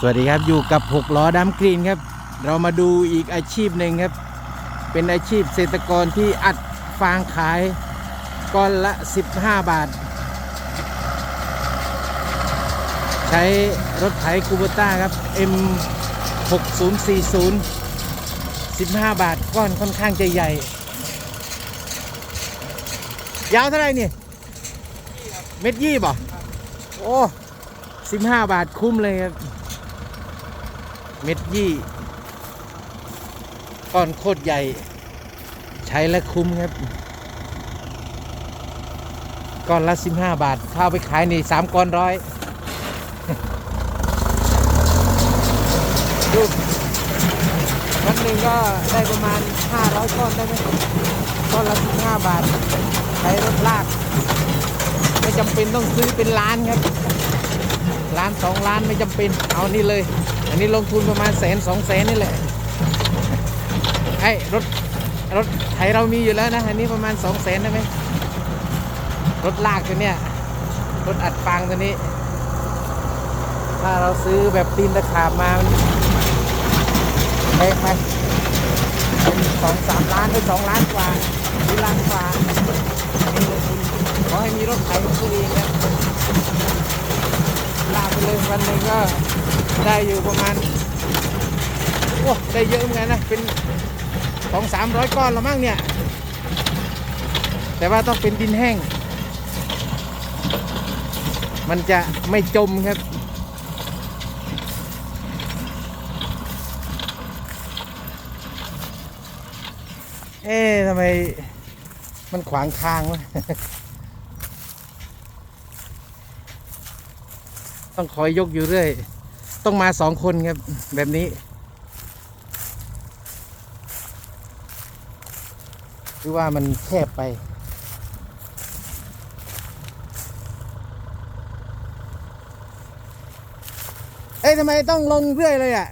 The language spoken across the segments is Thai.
สวัสดีครับอยู่กับหกล้อดัมกรีนครับ เรามาดูอีกอาชีพหนึ่งครับ เป็นอาชีพเกษตรกรที่อัดฟางขายก้อนละ 15 บาท ใช้รถไถคูเบต้าครับ M 6040 15 บาทก้อนค่อนข้างจะใหญ่ ยาวเท่าไหร่เนี่ยเม็ดยี่บ่โอ้สิบห้าบาทคุ้มเลยครับ เม็ดยี่ก้อนโคตรใหญ่ ใช้แล้วคุ้มครับ ก้อนละสิบห้าบาท ถ้าไปขายนี่สามก้อนร้อยดูวันหนึ่งก็ได้ประมาณ500ก้อนได้ไหมก้อนละ15บาท ใช้รถลาก ไม่จำเป็นต้องซื้อเป็นล้านครับ ล้านสองล้านไม่จำเป็น เอานี่เลย อันนี้ลงทุนประมาณแสนสองแสนนี่แหละไอ้รถรถไถเรามีอยู่แล้วนะ อันนี้ประมาณสองแสนได้ไหมรถลากตัวเนี้ยรถอัดฟางตัวนี้ ถ้าเราซื้อแบบตีนตะขาบมาแพงไปเป็นสองสามล้านหรือสองล้านกว่าหรือล้านกว่าขอให้มีรถไถของตัวเองนะลากไปเลยวันหนึ่งก็ ได้อยู่ประมาณโอ้ได้เยอะเหมือนกันนะ เป็นสองสามร้อยก้อนละมั้งเนี่ย แต่ว่าต้องเป็นดินแห้ง มันจะไม่จมครับเอ๊ะทำไมมันขวางทางวะต้องคอยยกอยู่เรื่อย ต้องมาสองคนครับ แบบนี้หรือว่ามันแคบไป เอ้ยทำไมต้องลงเรื่อยเลยอะ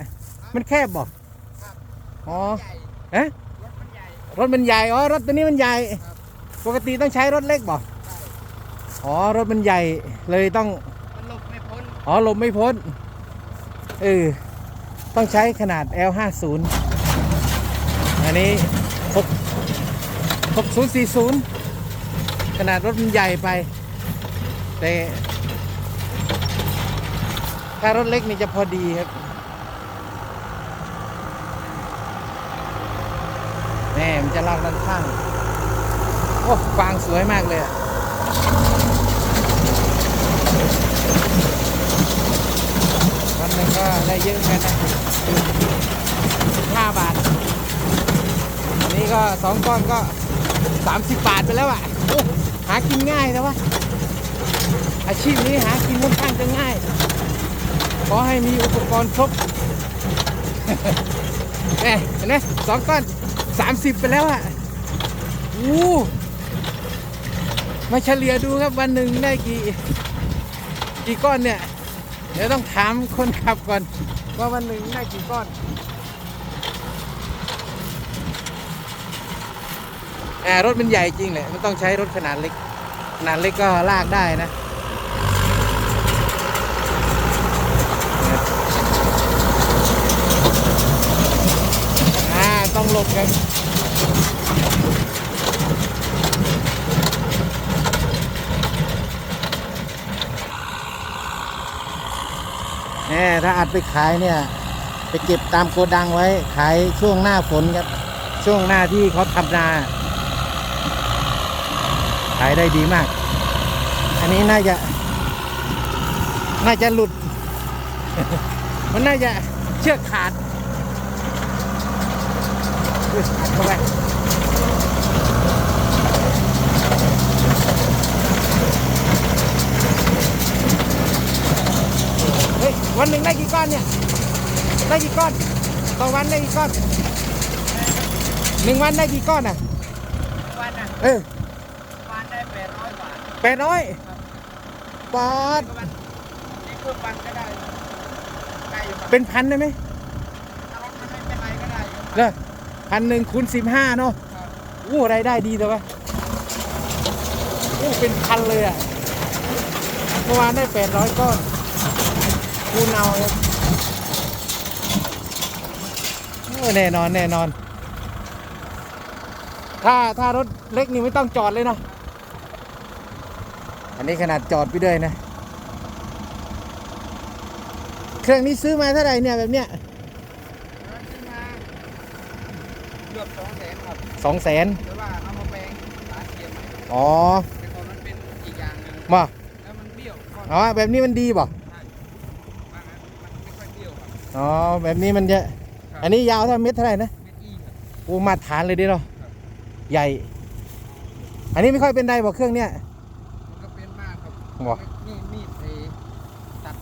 มันแคบบ่อ๋อใหญ่เอ๊ะรถมันใหญ่รถมันใหญ่ อ๋อ รถตัวนี้มันใหญ่ครับปกติต้องใช้รถเล็กบ่อ๋อ รถมันใหญ่ เลยต้อง มันหลบไม่พ้น อ๋อ หลบไม่พ้น เออ ต้องใช้ขนาด L50 อันนี้6 6040 ขนาดรถมันใหญ่ไป แต่ถ้ารถเล็กนี่จะพอดีครับแม่มันจะลากด้านข้าง โอ้ฟางสวยมากเลยอะ วันหนึ่งก็ได้เยอะเหมือนกันนะห้าบาท อันนี้ก็สองก้อนก็สามสิบบาทไปแล้วอะหากินง่ายนะวะ อาชีพนี้หากินค่อนข้างจะง่าย ขอให้มีอุปกรณ์ครบเอ๊ะเห็นไหมสองก้อนสามสิบไปแล้วอะอู้มาเฉลี่ยดูครับวันหนึ่งได้กี่ กี่ก้อนเนี่ย เดี๋ยวต้องถามคนขับก่อน ว่าวันหนึ่งได้กี่ก้อนอ่ารถมันใหญ่จริงแหละมันต้องใช้รถขนาดเล็ก ขนาดเล็กก็ลากได้นะอ่าต้องหลบกันแหม ถ้าอัดไปขายเนี่ยไปเก็บตามโกดังไว้ ขายช่วงหน้าฝนครับ ช่วงหน้าที่เขาทำนา ขายได้ดีมาก อันนี้น่าจะ น่าจะหลุด มันน่าจะเชือกขาดอุ๊ยอัดเข้าไปเฮ้ย วันหนึ่งได้กี่ก้อนเนี่ย ได้กี่ก้อน ต่อวันได้กี่ก้อนหนึ่งวันได้กี่ก้อนอะวันน่ะเออวันได้แปดร้อยบาทแปดร้อยปอดก็วันนี่เพิ่มวันก็ได้ได้อยู่ครับเป็นพันได้ไหมถ้ารถมันไม่เป็นไรก็ได้อยู่เนอะพันหนึ่งคูณสิบห้าเนาะครับอู้รายได้ดีแต่ว่าอู้เป็นพันเลยอะเมื่อวานได้แปดร้อยก้อน คูณเอาครับโอ้แน่นอนแน่นอน ถ้าถ้ารถเล็กนี่ไม่ต้องจอดเลยเนาะอันนี้ขนาดจอดไปด้วยนะ เครื่องนี้ซื้อมาเท่าไหร่เนี่ยแบบเนี้ยแล้วซื้อมาเกือบสองแสนครับสองแสนแต่ว่าเอามาแปลงสาเทียมใหม่อ๋อแต่ก่อนมันเป็นอีกอย่างหนึ่งมาแล้วมันเบี้ยวก่อนอ๋อแบบนี้มันดีป่ะ ใช่ว่างั้นมันไม่ค่อยเบี้ยวครับ อ๋อแบบนี้มันจะครับ อันนี้ยาวเท่าเม็ดเท่าไหร่นะเม็ดอีครับ โอ้มาตรฐานเลยดิเนาะครับ ใหญ่ อันนี้ไม่ค่อยเป็นไรบอกเครื่องเนี้ย มันก็เป็นมากครับบ่นี่มีดไอ้ตัด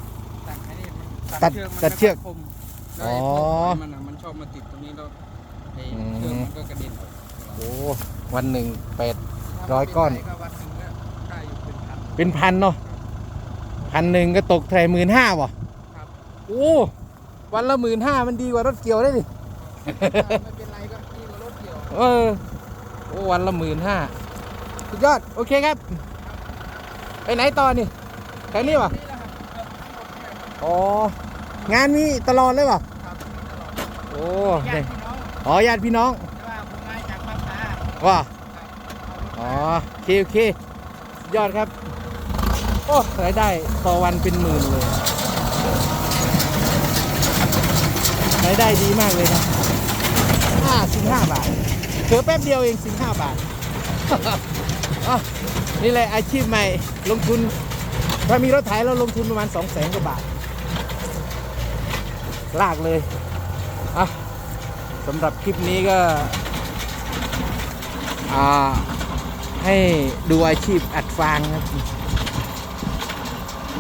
ตัดไอ้นี่มันตัดเชือกมันตัดเชือกไม่ค่ยคมแล้วอ๋อไอ้พวกไอ้มันอะมันชอบมาติดตรงนี้แล้วไอ้อืม เชือกมันก็กระเด็นออกโอ้วันหนึ่งแปดถ้าร้อยก้อนมัเป็ไรวันหนึ่งก็ได้อยู่เป็นพันเป็นพันเนาะพันหนึ่งก็ตกเท่าไหร่หมื่นห้าป่ะครับโอ้ วันละหมื่นห้ามันดีกว่ารถเกี่ยวได้ดิถ้าไม่เป็นไรก็ดีกว่ารถเกี่ยวเออโอ้วันละหมื่นห้าสุดยอดโอเคครับ ไปไหนต่อนี่แค่นี้ป่ะนี่แหละครับเกือบทั้งหมดเนี่ยครับอ๋องานมีตลอดเลยป่ะครับมีตลอดโอ้ญาเนี่ติยพี่น้องอ๋อญาติพี่น้องแต่ว่าผมมาจากภาคใต้ว่าครับเอารถอ๋อโอเคโอเคสุดยอดครับ โอ้รายได้ต่อวันเป็นหมื่นเลย รายได้ดีมากเลยนะห้าสิบห้าบาทเถือแป๊บเดียวเองสิบห้าบาทอะนี่แหละอาชีพใหม่ลงทุนถ้ามีรถไถเราลงทุนประมาณสองแสนกว่าบาท ลากเลยอะสำหรับคลิปนี้ก็อ่าให้ดูอาชีพอัดฟางครับ